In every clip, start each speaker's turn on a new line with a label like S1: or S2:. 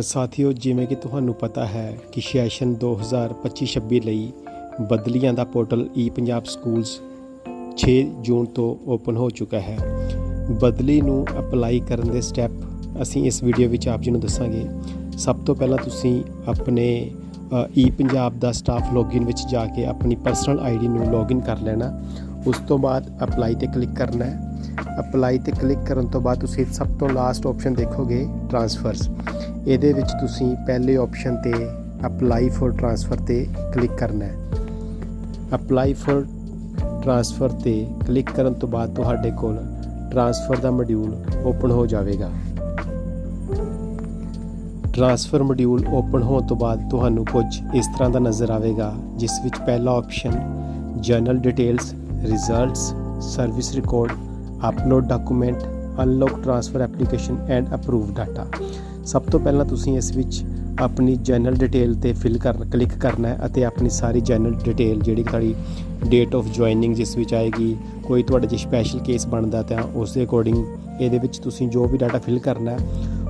S1: ਸਾਥੀਓ, ਜਿਵੇਂ ਕਿ ਤੁਹਾਨੂੰ ਪਤਾ ਹੈ ਕਿ ਸੈਸ਼ਨ 2025-26 ਲਈ ਬਦਲੀਆਂ ਦਾ portal E Punjab schools 6 June ਤੋਂ ਓਪਨ ਹੋ ਚੁੱਕਾ ਹੈ। ਬਦਲੀ ਨੂੰ ਅਪਲਾਈ ਕਰਨ ਦੇ ਸਟੈਪ ਅਸੀਂ ਇਸ ਵੀਡੀਓ ਵਿੱਚ ਆਪ ਜੀ ਨੂੰ ਦੱਸਾਂਗੇ। ਸਭ ਤੋਂ ਪਹਿਲਾਂ ਤੁਸੀਂ ਆਪਣੇ ਈ ਪੰਜਾਬ ਦਾ ਸਟਾਫ ਲੌਗਇਨ ਵਿੱਚ ਜਾ ਕੇ ਆਪਣੀ ਪਰਸਨਲ ਆਈਡੀ ਨੂੰ ਲੌਗਇਨ ਕਰ ਲੈਣਾ। ਉਸ ਤੋਂ ਬਾਅਦ ਅਪਲਾਈ ਤੇ ਕਲਿੱਕ ਕਰਨਾ ਹੈ। ਅਪਲਾਈ ਤੇ ਕਲਿੱਕ ਕਰਨ ਤੋਂ ਬਾਅਦ ਤੁਸੀਂ ਸਭ ਤੋਂ ਲਾਸਟ ਆਪਸ਼ਨ ਦੇਖੋਗੇ ਟ੍ਰਾਂਸਫਰਸ ਇਹਦੇ ਵਿੱਚ ਤੁਸੀਂ ਪਹਿਲੇ ਆਪਸ਼ਨ ਤੇ ਅਪਲਾਈ ਫॉर ਟ੍ਰਾਂਸਫਰ ਤੇ ਕਲਿੱਕ ਕਰਨਾ ਹੈ। ਅਪਲਾਈ ਫॉर ਟ੍ਰਾਂਸਫਰ ਤੇ ਕਲਿੱਕ ਕਰਨ ਤੋਂ ਬਾਅਦ ਤੁਹਾਡੇ ਕੋਲ ਟ੍ਰਾਂਸਫਰ ਦਾ ਮੋਡਿਊਲ ਓਪਨ ਹੋ ਜਾਵੇਗਾ। ਟ੍ਰਾਂਸਫਰ ਮੋਡਿਊਲ ਓਪਨ ਹੋਣ ਤੋਂ ਬਾਅਦ ਤੁਹਾਨੂੰ ਕੁਝ ਇਸ ਤਰ੍ਹਾਂ ਦਾ ਨਜ਼ਰ ਆਵੇਗਾ, ਜਿਸ ਵਿੱਚ ਪਹਿਲਾ option general details results service record upload document unlock transfer application and approve data ਸਭ ਤੋਂ ਪਹਿਲਾਂ ਤੁਸੀਂ ਇਸ ਵਿੱਚ ਆਪਣੀ ਜਨਰਲ ਡਿਟੇਲ ਤੇ ਫਿਲ ਕਰ ਕਲਿੱਕ ਕਰਨਾ ਹੈ ਅਤੇ ਆਪਣੀ ਸਾਰੀ ਜਨਰਲ ਡਿਟੇਲ ਜਿਹੜੀ ਤੁਹਾਡੀ ਡੇਟ ਆਫ ਜੁਆਇਨਿੰਗ ਜਿਸ ਵਿੱਚ ਆਏਗੀ, ਕੋਈ ਤੁਹਾਡੇ ਜੇ ਸਪੈਸ਼ਲ ਕੇਸ ਬਣਦਾ ਤਾਂ ਉਸ ਦੇ ਅਕੋਰਡਿੰਗ ਇਹਦੇ ਵਿੱਚ ਤੁਸੀਂ ਜੋ ਵੀ ਡਾਟਾ ਫਿਲ ਕਰਨਾ ਹੈ,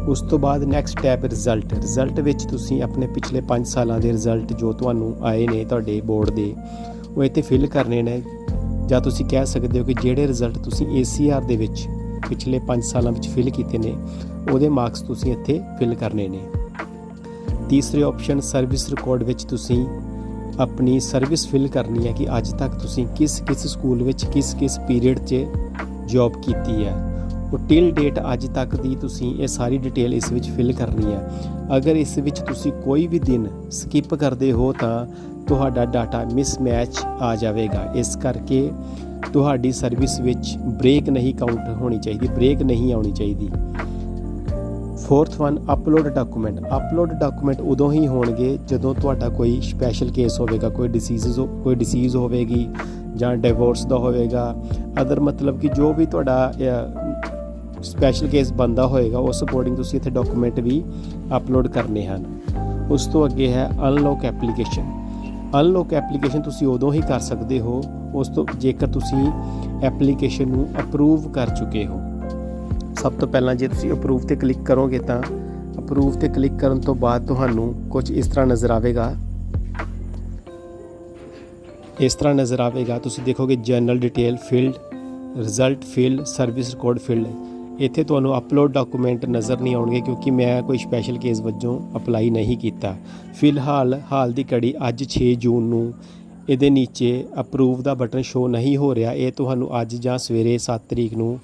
S1: ਉਸ ਤੋਂ ਬਾਅਦ ਨੈਕਸਟ ਟੈਬ ਰਿਜ਼ਲਟ ਰਿਜ਼ਲਟ ਵਿੱਚ ਤੁਸੀਂ ਆਪਣੇ ਪਿਛਲੇ 5 ਸਾਲਾਂ ਦੇ ਰਿਜ਼ਲਟ ਜੋ ਤੁਹਾਨੂੰ ਆਏ ਨੇ ਤੁਹਾਡੇ ਬੋਰਡ ਦੇ, ਉਹ ਇੱਥੇ ਫਿਲ ਕਰਨੇ ਨੇ। ਜਾਂ ਤੁਸੀਂ ਕਹਿ ਸਕਦੇ ਹੋ ਕਿ ਜਿਹੜੇ ਰਿਜ਼ਲਟ ਤੁਸੀਂ ACR ਦੇ ਵਿੱਚ ਪਿਛਲੇ 5 ਸਾਲਾਂ ਵਿੱਚ ਫਿਲ ਕੀਤੇ ਨੇ, ਉਹਦੇ ਮਾਰਕਸ ਤੁਸੀਂ ਇੱਥੇ ਫਿਲ ਕਰਨੇ ਨੇ। ਤੀਸਰੇ ਆਪਸ਼ਨ ਸਰਵਿਸ ਰਿਕਾਰਡ ਵਿੱਚ ਤੁਸੀਂ ਆਪਣੀ ਸਰਵਿਸ ਫਿਲ ਕਰਨੀ ਹੈ ਕਿ ਅੱਜ ਤੱਕ ਤੁਸੀਂ ਕਿਸ ਕਿਸ ਸਕੂਲ ਵਿੱਚ ਕਿਸ ਕਿਸ ਪੀਰੀਅਡ 'ਚ ਜੌਬ ਕੀਤੀ ਹੈ। ਉਹ ਟਿਲ ਡੇਟ ਅੱਜ ਤੱਕ ਦੀ ਤੁਸੀਂ ਇਹ ਸਾਰੀ ਡਿਟੇਲ ਇਸ ਵਿੱਚ ਫਿਲ ਕਰਨੀ ਹੈ। ਅਗਰ ਇਸ ਵਿੱਚ ਤੁਸੀਂ ਕੋਈ ਵੀ ਦਿਨ ਸਕਿਪ ਕਰਦੇ ਹੋ ਤਾਂ ਤੁਹਾਡਾ ਡਾਟਾ ਮਿਸਮੈਚ ਆ ਜਾਵੇਗਾ। ਇਸ ਕਰਕੇ ਤੁਹਾਡੀ ਸਰਵਿਸ ਵਿੱਚ ਬ੍ਰੇਕ ਨਹੀਂ ਕਾਊਂਟ ਹੋਣੀ ਚਾਹੀਦੀ ਬ੍ਰੇਕ ਨਹੀਂ ਆਉਣੀ ਚਾਹੀਦੀ। Fourth one upload document upload document ਉਦੋਂ ਹੀ ਹੋਣਗੇ ਜਦੋਂ ਤੁਹਾਡਾ ਕੋਈ ਸਪੈਸ਼ਲ ਕੇਸ ਹੋਵੇਗਾ, ਕੋਈ ਡਿਸੀਜ਼ਸ ਕੋਈ ਡਿਸੀਜ਼ ਹੋਵੇਗੀ ਜਾਂ ਡਿਵੋਰਸ ਦਾ ਹੋਵੇਗਾ। ਅਦਰ ਮਤਲਬ ਕਿ ਜੋ ਵੀ ਤੁਹਾਡਾ ਸਪੈਸ਼ਲ ਕੇਸ ਬੰਦਾ ਹੋਏਗਾ, ਉਸ ਅਕੋਰਡਿੰਗ ਤੁਸੀਂ ਇੱਥੇ ਡਾਕੂਮੈਂਟ ਵੀ ਅਪਲੋਡ ਕਰਨੇ ਹਨ। ਉਸ ਤੋਂ ਅੱਗੇ ਹੈ ਅਨਲੌਕ ਐਪਲੀਕੇਸ਼ਨ ਅਨਲੌਕ ਐਪਲੀਕੇਸ਼ਨ ਤੁਸੀਂ ਉਦੋਂ ਹੀ ਕਰ ਸਕਦੇ ਹੋ, ਉਸ ਤੋਂ ਜੇਕਰ ਤੁਸੀਂ ਐਪਲੀਕੇਸ਼ਨ ਨੂੰ ਅਪਰੂਵ ਕਰ ਚੁੱਕੇ ਹੋ। ਸਭ ਤੋਂ ਪਹਿਲਾਂ ਜੇ ਤੁਸੀਂ ਅਪਰੂਵ ਤੇ ਕਲਿੱਕ ਕਰੋਗੇ ਤਾਂ ਅਪਰੂਵ ਤੇ ਕਲਿੱਕ ਕਰਨ ਤੋਂ ਬਾਅਦ ਤੁਹਾਨੂੰ ਕੁਝ ਇਸ ਤਰ੍ਹਾਂ ਨਜ਼ਰ ਆਵੇਗਾ। ਇਸ ਤਰ੍ਹਾਂ ਨਜ਼ਰ ਆਵੇਗਾ, ਤੁਸੀਂ ਦੇਖੋਗੇ general detail field result field service record field ਇੱਥੇ ਤੁਹਾਨੂੰ ਅਪਲੋਡ ਡਾਕੂਮੈਂਟ ਨਜ਼ਰ ਨਹੀਂ ਆਉਣਗੇ ਕਿਉਂਕਿ ਮੈਂ ਕੋਈ ਸਪੈਸ਼ਲ ਕੇਸ ਵਜੋਂ ਅਪਲਾਈ ਨਹੀਂ ਕੀਤਾ। ਫਿਲਹਾਲ, ਹਾਲ ਦੀ ਘੜੀ ਅੱਜ 6 ਜੂਨ ਨੂੰ ਇਹਦੇ ਨੀਚੇ ਅਪਰੂਵ ਦਾ ਬਟਨ ਸ਼ੋ ਨਹੀਂ ਹੋ ਰਿਹਾ। ਇਹ ਤੁਹਾਨੂੰ ਅੱਜ ਜਾਂ ਸਵੇਰੇ 7 ਤਰੀਕ ਨੂੰ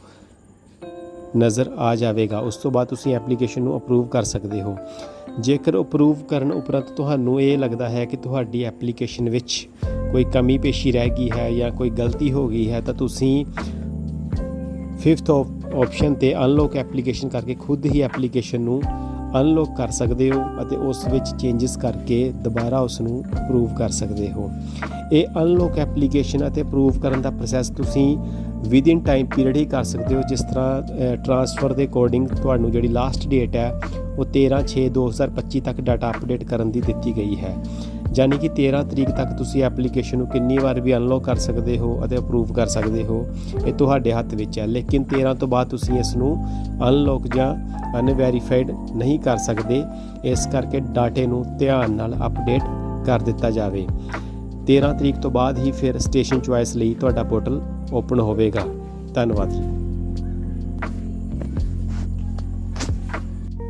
S1: ਨਜ਼ਰ ਆ ਜਾਵੇਗਾ। ਉਸ ਤੋਂ ਬਾਅਦ ਤੁਸੀਂ ਐਪਲੀਕੇਸ਼ਨ ਨੂੰ ਅਪਰੂਵ ਕਰ ਸਕਦੇ ਹੋ। ਜੇਕਰ ਅਪਰੂਵ ਕਰਨ ਉਪਰੰਤ ਤੁਹਾਨੂੰ ਇਹ ਲੱਗਦਾ ਹੈ ਕਿ ਤੁਹਾਡੀ ਐਪਲੀਕੇਸ਼ਨ ਵਿੱਚ ਕੋਈ ਕਮੀ ਪੇਸ਼ੀ ਰਹਿ ਗਈ ਹੈ ਜਾਂ ਕੋਈ ਗਲਤੀ ਹੋ ਗਈ ਹੈ, ਤਾਂ ਤੁਸੀਂ ਫਿਫਥ ਆਪਸ਼ਨ ਤੇ ਅਨਲੌਕ ਐਪਲੀਕੇਸ਼ਨ ਕਰਕੇ ਖੁਦ ਹੀ ਐਪਲੀਕੇਸ਼ਨ ਨੂੰ ਅਨਲੌਕ ਕਰ ਸਕਦੇ ਹੋ ਅਤੇ ਉਸ ਵਿੱਚ ਚੇਂਜਸ ਕਰਕੇ ਦੁਬਾਰਾ ਉਸ ਨੂੰ ਅਪਰੂਵ ਕਰ ਸਕਦੇ ਹੋ। ਇਹ ਅਨਲੌਕ ਐਪਲੀਕੇਸ਼ਨ ਅਤੇ ਅਪਰੂਵ ਕਰਨ ਦਾ ਪ੍ਰੋਸੈਸ ਤੁਸੀਂ ਵਿਦ ਇਨ ਟਾਈਮ ਪੀਰੀਅਡ ਹੀ ਕਰ ਸਕਦੇ ਹੋ, ਜਿਸ ਤਰ੍ਹਾਂ ਟ੍ਰਾਂਸਫਰ ਦੇ ਅਕੋਰਡਿੰਗ ਤੁਹਾਨੂੰ ਜਿਹੜੀ ਲਾਸਟ ਡੇਟ ਹੈ, ਉਹ 13/6/2025 ਤੱਕ ਡਾਟਾ ਅਪਡੇਟ ਕਰਨ ਦੀ ਦਿੱਤੀ ਗਈ ਹੈ। ਯਾਨੀ ਕਿ 13 ਤਰੀਕ ਤੱਕ ਤੁਸੀਂ ਐਪਲੀਕੇਸ਼ਨ ਨੂੰ ਕਿੰਨੀ ਵਾਰ ਵੀ ਅਨਲੌਕ ਕਰ ਸਕਦੇ ਹੋ ਅਤੇ ਅਪਰੂਵ ਕਰ ਸਕਦੇ ਹੋ, ਇਹ ਤੁਹਾਡੇ ਹੱਥ ਵਿੱਚ ਹੈ। ਲੇਕਿਨ 13 ਤੋਂ ਬਾਅਦ ਤੁਸੀਂ ਇਸ ਨੂੰ ਅਨਲੌਕ ਜਾਂ ਅਨਵੈਰੀਫਾਈਡ ਨਹੀਂ ਕਰ ਸਕਦੇ। ਇਸ ਕਰਕੇ ਡਾਟੇ ਨੂੰ ਧਿਆਨ ਨਾਲ ਅਪਡੇਟ ਕਰ ਦਿੱਤਾ ਜਾਵੇ। 13 ਤਰੀਕ ਤੋਂ ਬਾਅਦ ਹੀ ਫਿਰ ਸਟੇਸ਼ਨ ਚੁਆਇਸ ਲਈ ਤੁਹਾਡਾ ਪੋਰਟਲ ਓਪਨ ਹੋਵੇਗਾ। ਧੰਨਵਾਦ ਜੀ।